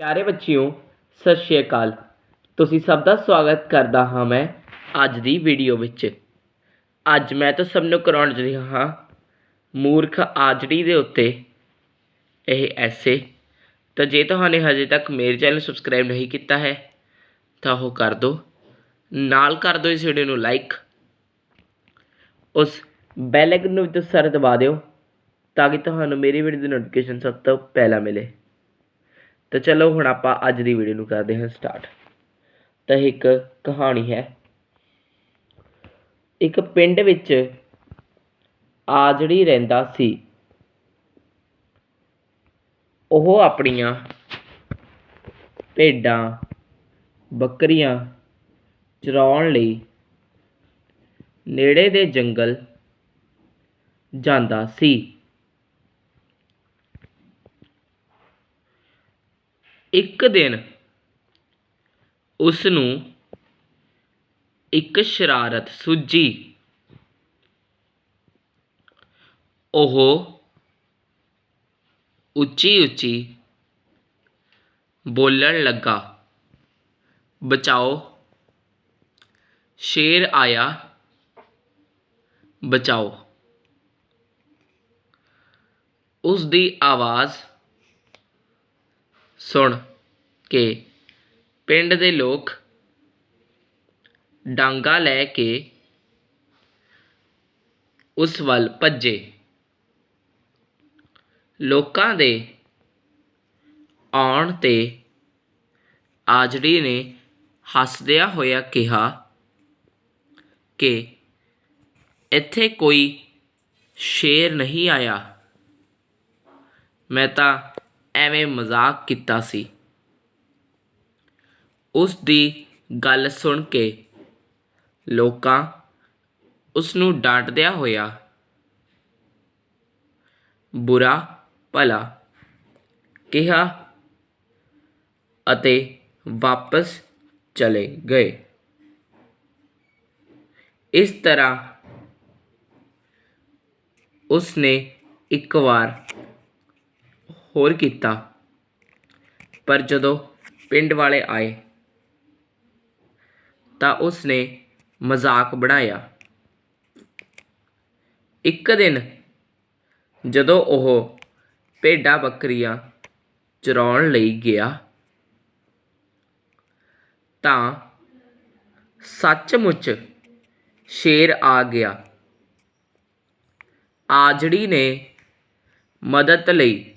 ਪਿਆਰੇ ਬੱਚਿਓ, ਸਤਿ ਸ਼੍ਰੀ ਅਕਾਲ। ਤੁਸੀਂ ਸਭ ਦਾ ਸਵਾਗਤ ਕਰਦਾ ਹਾਂ ਮੈਂ ਅੱਜ ਦੀ ਵੀਡੀਓ ਵਿੱਚ। ਅੱਜ ਮੈਂ ਤਾਂ ਸਭ ਨੂੰ ਕਰਾਉਣ ਜਾ ਰਿਹਾ ਹਾਂ, ਮੂਰਖ ਆਜੜੀ ਦੇ ਉੱਤੇ। ਇਹ ਐਸੇ, ਤਾਂ ਜੇ ਤੁਹਾਨੂੰ ਹਜੇ ਤੱਕ ਮੇਰੇ ਚੈਨਲ ਸਬਸਕ੍ਰਾਈਬ ਨਹੀਂ ਕੀਤਾ ਹੈ, ਤਾਂ ਉਹ ਕਰ ਦਿਓ ਨਾਲ ਕਰ ਦਿਓ ਇਸ ਵੀਡੀਓ ਨੂੰ ਲਾਈਕ ਉਸ ਬੈਲ ਆਈਕਨ ਨੂੰ ਵੀ ਤੁਸੀਂ ਸਾਰੇ ਦਬਾ ਦਿਓ, ਤਾਂ ਕਿ ਤੁਹਾਨੂੰ ਮੇਰੀ ਵੀਡੀਓ ਦੀ ਨੋਟੀਫਿਕੇਸ਼ਨ ਸਭ ਤੋਂ ਪਹਿਲਾਂ ਮਿਲੇ। ਤਾਂ ਚਲੋ ਹੁਣ ਆਪਾਂ ਅੱਜ ਦੀ ਵੀਡੀਓ ਨੂੰ ਕਰਦੇ ਹਾਂ ਸਟਾਰਟ ਤਾਂ ਇਹ ਇੱਕ ਕਹਾਣੀ ਹੈ। ਇੱਕ ਪਿੰਡ ਵਿੱਚ ਆਜੜੀ ਰਹਿੰਦਾ ਸੀ। ਉਹ ਆਪਣੀਆਂ ਭੇਡਾਂ, ਬੱਕਰੀਆਂ ਚਰਾਉਣ ਲਈ ਨੇੜੇ ਦੇ ਜੰਗਲ ਜਾਂਦਾ ਸੀ। ਇੱਕ ਦਿਨ ਉਸ ਨੂੰ ਇੱਕ ਸ਼ਰਾਰਤ ਸੁੱਝੀ ਉਹ ਉੱਚੀ ਉੱਚੀ ਬੋਲਣ ਲੱਗਾ, ਬਚਾਓ। ਸ਼ੇਰ ਆਇਆ, ਬਚਾਓ। ਉਸ ਦੀ ਆਵਾਜ਼ ਸੁਣ ਕੇ ਪਿੰਡ ਦੇ ਲੋਕ ਡਾਂਗਾ ਲੈ ਕੇ ਉਸ ਵੱਲ ਭੱਜੇ। ਲੋਕਾਂ ਦੇ ਆਉਣ ਤੇ ਆਜੜੀ ਨੇ ਹੱਸਦਿਆਂ ਹੋਇਆ ਕਿਹਾ ਕਿ ਇੱਥੇ ਕੋਈ ਸ਼ੇਰ ਨਹੀਂ ਆਇਆ। ਮੈਂ ਤਾਂ ਐਵੇਂ ਮਜ਼ਾਕ ਕੀਤਾ ਸੀ। ਉਸ ਦੀ ਗੱਲ ਸੁਣ ਕੇ ਲੋਕਾਂ ਉਸ ਨੂੰ ਡਾਂਟਦਿਆਂ ਹੋਇਆ, ਬੁਰਾ ਭਲਾ, ਕਿਹਾ ਅਤੇ ਵਾਪਸ ਚਲੇ ਗਏ। ਇਸ ਤਰ੍ਹਾਂ ਉਸ ਨੇ ਇੱਕ ਵਾਰ ਹੋਰ ਕੀਤਾ। ਪਰ ਜਦੋਂ ਪਿੰਡ ਵਾਲੇ ਆਏ ਤਾਂ ਉਸ ਨੇ ਮਜ਼ਾਕ ਬਣਾਇਆ। ਇੱਕ ਦਿਨ ਜਦੋਂ ਉਹ ਭੇਡਾਂ ਬੱਕਰੀਆਂ ਚਰਾਉਣ ਲਈ ਗਿਆ ਤਾਂ ਸੱਚਮੁੱਚ ਸ਼ੇਰ ਆ ਗਿਆ। ਆਜੜੀ ਨੇ ਮਦਦ ਲਈ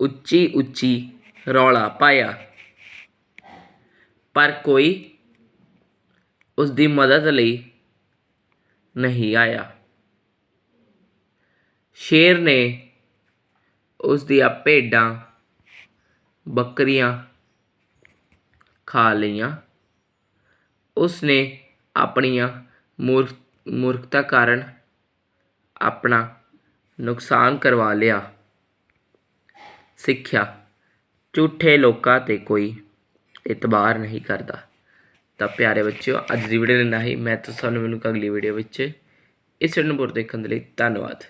ਉੱਚੀ ਉੱਚੀ ਰੌਲਾ ਪਾਇਆ। ਪਰ ਕੋਈ ਉਸ ਦੀ ਮਦਦ ਲਈ ਨਹੀਂ ਆਇਆ। ਸ਼ੇਰ ਨੇ ਉਸ ਦੀਆਂ ਭੇਡਾਂ ਬੱਕਰੀਆਂ ਖਾ ਲਈਆਂ। ਉਸ ਨੇ ਆਪਣੀਆਂ ਮੂਰਖ, ਮੂਰਖਤਾ ਕਾਰਨ ਆਪਣਾ ਨੁਕਸਾਨ ਕਰਵਾ ਲਿਆ। ਸਿੱਖਿਆ। ਝੂਠੇ ਲੋਕਾਂ ਤੇ ਕੋਈ ਇਤਬਾਰ ਨਹੀਂ ਕਰਦਾ। ਤਾਂ ਪਿਆਰੇ ਬੱਚਿਓ, ਅੱਜ ਦੀ ਵੀਡੀਓ ਇੰਨਾ ਹੀ। ਮੈਂ ਤੁਹਾਨੂੰ ਮੈਨੂੰ ਅਗਲੀ ਵੀਡੀਓ ਵਿੱਚ। ਇਸ ਵੀਡੀਓ ਨੂੰ ਪੂਰਾ ਦੇਖਣ ਦੇ ਲਈ ਧੰਨਵਾਦ।